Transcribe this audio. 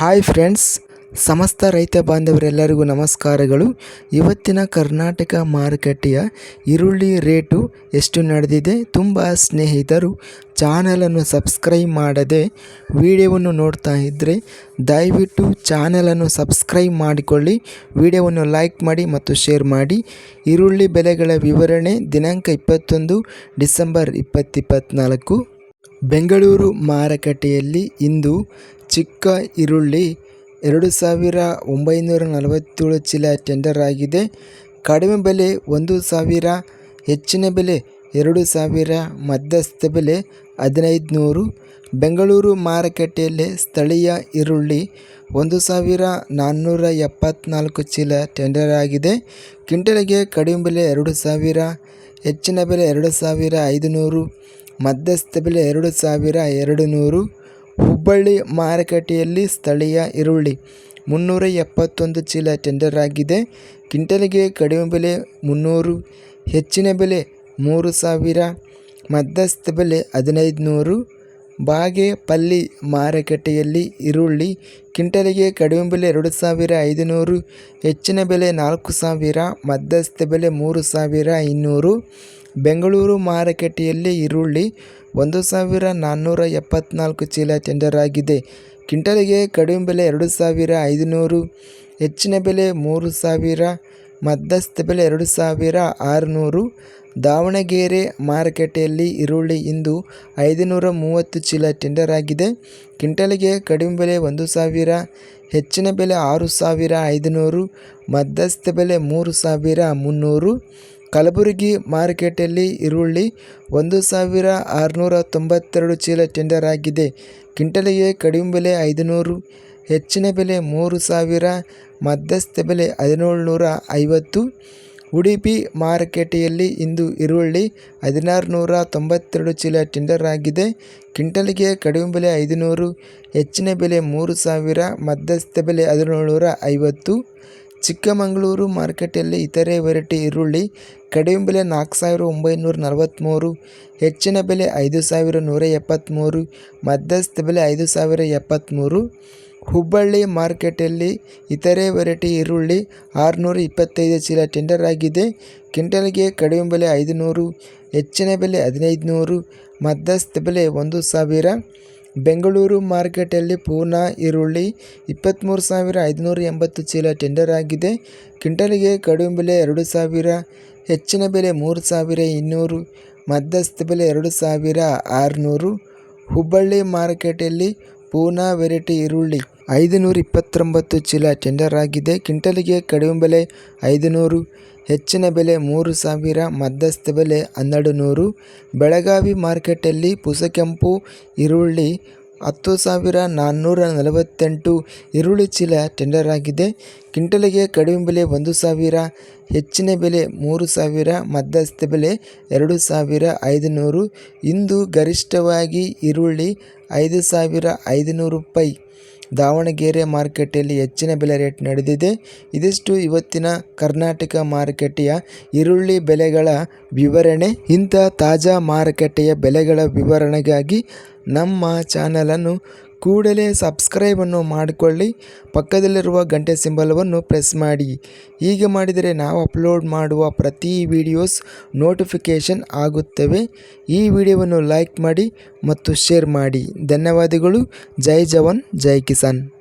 Hi friends ಸಮಸ್ತ ರೈತ ಬಾಂಧವರೆಲ್ಲರಿಗೂ ನಮಸ್ಕಾರಗಳು. ಇವತ್ತಿನ ಕರ್ನಾಟಕ ಮಾರುಕಟ್ಟೆಯ ಈರುಳ್ಳಿ ರೇಟು ಎಷ್ಟು ನಡೆದಿದೆ ತುಂಬ ಸ್ನೇಹಿತರು ಚಾನಲನ್ನು ಸಬ್ಸ್ಕ್ರೈಬ್ ಮಾಡದೆ ವಿಡಿಯೋವನ್ನು ನೋಡ್ತಾ ಇದ್ದರೆ ದಯವಿಟ್ಟು ಚಾನಲನ್ನು ಸಬ್ಸ್ಕ್ರೈಬ್ ಮಾಡಿಕೊಳ್ಳಿ, ವಿಡಿಯೋವನ್ನು ಲೈಕ್ ಮಾಡಿ ಮತ್ತು ಶೇರ್ ಮಾಡಿ. ಈರುಳ್ಳಿ ಬೆಲೆಗಳ ವಿವರಣೆ ದಿನಾಂಕ ಇಪ್ಪತ್ತೊಂದು ಡಿಸೆಂಬರ್ ಇಪ್ಪತ್ತಿಪ್ಪತ್ನಾಲ್ಕು ಬೆಂಗಳೂರು ಮಾರುಕಟ್ಟೆಯಲ್ಲಿ ಇಂದು ಚಿಕ್ಕ ಈರುಳ್ಳಿ ಎರಡು ಸಾವಿರ ಒಂಬೈನೂರ ನಲವತ್ತೇಳು ಚೀಲ ಟೆಂಡರ್ ಆಗಿದೆ. ಕಡಿಮೆ ಬೆಲೆ ಒಂದು ಸಾವಿರ, ಹೆಚ್ಚಿನ ಬೆಲೆ ಎರಡು ಸಾವಿರ, ಮಧ್ಯಸ್ಥ ಬೆಲೆ ಹದಿನೈದು ನೂರು ಬೆಂಗಳೂರು ಮಾರುಕಟ್ಟೆಯಲ್ಲಿ ಸ್ಥಳೀಯ ಈರುಳ್ಳಿ ಒಂದು ಸಾವಿರ ನಾನ್ನೂರ ಎಪ್ಪತ್ತ್ನಾಲ್ಕು ಚೀಲ ಟೆಂಡರ್ ಆಗಿದೆ. ಕ್ವಿಂಟಲ್ಗೆ ಕಡಿಮೆ ಬೆಲೆ ಎರಡು ಸಾವಿರ, ಹೆಚ್ಚಿನ ಬೆಲೆ ಎರಡು ಸಾವಿರ ಐದುನೂರು. ಮಧ್ಯಸ್ಥ ಬೆಲೆ ಎರಡು ಸಾವಿರ ಎರಡು ನೂರು. ಹುಬ್ಬಳ್ಳಿ ಮಾರುಕಟ್ಟೆಯಲ್ಲಿ ಸ್ಥಳೀಯ ಈರುಳ್ಳಿ ಮುನ್ನೂರ ಎಪ್ಪತ್ತೊಂದು ಚೀಲ ಟೆಂಡರ್ ಆಗಿದೆ. ಕ್ವಿಂಟಲ್ಗೆ ಕಡಿಮೆ ಬೆಲೆ ಮುನ್ನೂರು, ಹೆಚ್ಚಿನ ಬೆಲೆ ಮೂರು ಸಾವಿರ. ಮಧ್ಯಸ್ಥ ಬೆಲೆ ಹದಿನೈದು ನೂರು ಬಾಗೇಪಲ್ಲಿ ಮಾರುಕಟ್ಟೆಯಲ್ಲಿ ಈರುಳ್ಳಿ ಕ್ವಿಂಟಲಿಗೆ ಕಡಿಮೆ ಬೆಲೆ ಎರಡು ಸಾವಿರ ಐದುನೂರು, ಹೆಚ್ಚಿನ ಬೆಲೆ ನಾಲ್ಕು ಸಾವಿರ. ಮಧ್ಯಸ್ಥ ಬೆಲೆ ಮೂರು ಸಾವಿರ ಇನ್ನೂರು ಬೆಂಗಳೂರು ಮಾರುಕಟ್ಟೆಯಲ್ಲಿ ಈರುಳ್ಳಿ ಒಂದು ಸಾವಿರ ನಾನ್ನೂರ ಎಪ್ಪತ್ನಾಲ್ಕು ಚೀಲ ಟೆಂಡರ್ ಆಗಿದೆ ಕ್ವಿಂಟಲಿಗೆ ಕಡಿಮೆ ಬೆಲೆ ಎರಡು ಸಾವಿರ ಐದುನೂರು, ಹೆಚ್ಚಿನ ಬೆಲೆ ಮೂರು ಸಾವಿರ, ಮಧ್ಯಸ್ಥ ಬೆಲೆ ಎರಡು ಸಾವಿರ ಆರುನೂರು. ದಾವಣಗೆರೆ ಮಾರುಕಟ್ಟೆಯಲ್ಲಿ ಈರುಳ್ಳಿ ಇಂದು ಐದುನೂರ ಮೂವತ್ತು ಚೀಲ ಟೆಂಡರ್ ಆಗಿದೆ ಕ್ವಿಂಟಲಿಗೆ ಕಡಿಮೆ ಬೆಲೆ ಒಂದು ಸಾವಿರ, ಹೆಚ್ಚಿನ ಬೆಲೆ ಆರು ಸಾವಿರ ಐದುನೂರು, ಮಧ್ಯಸ್ಥ ಬೆಲೆ ಮೂರು ಸಾವಿರ ಮುನ್ನೂರು. ಕಲಬುರಗಿ ಮಾರುಕಟ್ಟೆಯಲ್ಲಿ ಈರುಳ್ಳಿ ಒಂದು ಸಾವಿರ ಆರುನೂರ ತೊಂಬತ್ತೆರಡು ಚೀಲ ಟೆಂಡರ್ ಆಗಿದೆ. ಕ್ವಿಂಟಲಿಗೆ ಕಡಿಮೆ ಬೆಲೆ ಐದುನೂರು, ಹೆಚ್ಚಿನ ಬೆಲೆ ಮೂರು ಸಾವಿರ, ಮಧ್ಯಸ್ಥ ಬೆಲೆ ಹದಿನೇಳುನೂರ ಐವತ್ತು ಉಡುಪಿ ಮಾರುಕಟ್ಟೆಯಲ್ಲಿ ಇಂದು ಈರುಳ್ಳಿ ಹದಿನಾರು ನೂರ ತೊಂಬತ್ತೆರಡು ಚೀಲ ಟೆಂಡರ್ ಆಗಿದೆ. ಕ್ವಿಂಟಲಿಗೆ ಕಡಿಮೆ ಬೆಲೆ ಐದುನೂರು, ಹೆಚ್ಚಿನ ಬೆಲೆ ಮೂರು ಸಾವಿರ, ಮಧ್ಯಸ್ಥ ಬೆಲೆ ಹದಿನೇಳುನೂರ ಐವತ್ತು ಚಿಕ್ಕಮಗಳೂರು ಮಾರ್ಕೆಟಲ್ಲಿ ಇತರೆ ವೆರೈಟಿ ಈರುಳ್ಳಿ, ಕಡಿಮೆ ಬೆಲೆ ನಾಲ್ಕು ಸಾವಿರ ಒಂಬೈನೂರ ನಲವತ್ತ್ಮೂರು ಹೆಚ್ಚಿನ ಬೆಲೆ ಐದು ಸಾವಿರ ನೂರ ಎಪ್ಪತ್ತ್ಮೂರು ಮಧ್ಯಸ್ಥ ಬೆಲೆ ಐದು ಸಾವಿರ ಎಪ್ಪತ್ತ್ಮೂರು ಹುಬ್ಬಳ್ಳಿ ಮಾರ್ಕೆಟಲ್ಲಿ ಇತರೆ ವೆರೈಟಿ ಈರುಳ್ಳಿ ಆರುನೂರ ಇಪ್ಪತ್ತೈದು ಚೀಲ ಟೆಂಡರ್ ಆಗಿದೆ. ಕ್ವಿಂಟಲ್ಗೆ ಕಡಿಮೆ ಬೆಲೆ ಐದುನೂರು, ಹೆಚ್ಚಿನ ಬೆಲೆ ಹದಿನೈದು ನೂರು ಮಧ್ಯಸ್ಥ ಬೆಲೆ ಒಂದು ಸಾವಿರ. ಬೆಂಗಳೂರು ಮಾರ್ಕೆಟಲ್ಲಿ ಪೂನಾ ಈರುಳ್ಳಿ ಇಪ್ಪತ್ತ್ಮೂರು ಸಾವಿರ ಐದುನೂರ ಎಂಬತ್ತು ಚೀಲ ಟೆಂಡರ್ ಆಗಿದೆ. ಕ್ವಿಂಟಲಿಗೆ ಕಡಿಮೆ ಬೆಲೆ ಎರಡು ಸಾವಿರ, ಹೆಚ್ಚಿನ ಬೆಲೆ ಮೂರು ಸಾವಿರ ಇನ್ನೂರು, ಮಧ್ಯಸ್ಥ ಬೆಲೆ ಎರಡು ಸಾವಿರ ಆರುನೂರು. ಹುಬ್ಬಳ್ಳಿ ಮಾರುಕಟ್ಟೆಯಲ್ಲಿ ಪೂನಾ ವೆರೈಟಿ ಈರುಳ್ಳಿ ಐದುನೂರ ಇಪ್ಪತ್ತೊಂಬತ್ತು ಚೀಲ ಟೆಂಡರ್ ಆಗಿದೆ. ಕ್ವಿಂಟಲಿಗೆ ಕಡಿಮೆ ಬೆಲೆ ಐದುನೂರು, ಹೆಚ್ಚಿನ ಬೆಲೆ ಮೂರು ಸಾವಿರ, ಮಧ್ಯಸ್ಥ ಬೆಲೆ ಹನ್ನೆರಡು ನೂರು ಬೆಳಗಾವಿ ಮಾರ್ಕೆಟಲ್ಲಿ ಪುಸಕೆಂಪು, ಈರುಳ್ಳಿ ಹತ್ತು ಸಾವಿರ ನಾನ್ನೂರ ನಲವತ್ತೆಂಟು ಈರುಳ್ಳಿ ಚೀಲ ಟೆಂಡರ್ ಆಗಿದೆ. ಕ್ವಿಂಟಲಿಗೆ ಕಡಿಮೆ ಬೆಲೆ ಒಂದು ಸಾವಿರ, ಹೆಚ್ಚಿನ ಬೆಲೆ ಮೂರು ಸಾವಿರ, ಮಧ್ಯಸ್ಥ ಬೆಲೆ ಎರಡು ಸಾವಿರ ಐದುನೂರು. ಇಂದು ಗರಿಷ್ಠವಾಗಿ ಈರುಳ್ಳಿ ಐದು ಸಾವಿರ ಐದುನೂರು ರೂಪಾಯಿ. ದಾವಣಗೆರೆ ಮಾರುಕಟ್ಟೆಯಲ್ಲಿ ಹೆಚ್ಚಿನ ಬೆಲೆ ರೇಟ್ ನಡೆದಿದೆ. ಇದಿಷ್ಟು ಇವತ್ತಿನ ಕರ್ನಾಟಕ ಮಾರುಕಟ್ಟೆಯ ಈರುಳ್ಳಿ ಬೆಲೆಗಳ ವಿವರಣೆ. ಇಂಥ ತಾಜಾ ಮಾರುಕಟ್ಟೆಯ ಬೆಲೆಗಳ ವಿವರಣೆಗಾಗಿ ನಮ್ಮ ಚಾನಲನ್ನು ಕೂಡಲೇ ಸಬ್ಸ್ಕ್ರೈಬನ್ನು ಮಾಡಿಕೊಳ್ಳಿ. ಪಕ್ಕದಲ್ಲಿರುವ ಗಂಟೆ ಸಿಂಬಲವನ್ನು ಪ್ರೆಸ್ ಮಾಡಿ. ಹೀಗೆ ಮಾಡಿದರೆ ನಾವು ಅಪ್ಲೋಡ್ ಮಾಡುವ ಪ್ರತಿ ವಿಡಿಯೋಸ್ ನೋಟಿಫಿಕೇಷನ್ ಆಗುತ್ತವೆ. ಈ ವಿಡಿಯೋವನ್ನು ಲೈಕ್ ಮಾಡಿ ಮತ್ತು ಶೇರ್ ಮಾಡಿ. ಧನ್ಯವಾದಗಳು. ಜೈ ಜವಾನ್, ಜೈ ಕಿಸಾನ್.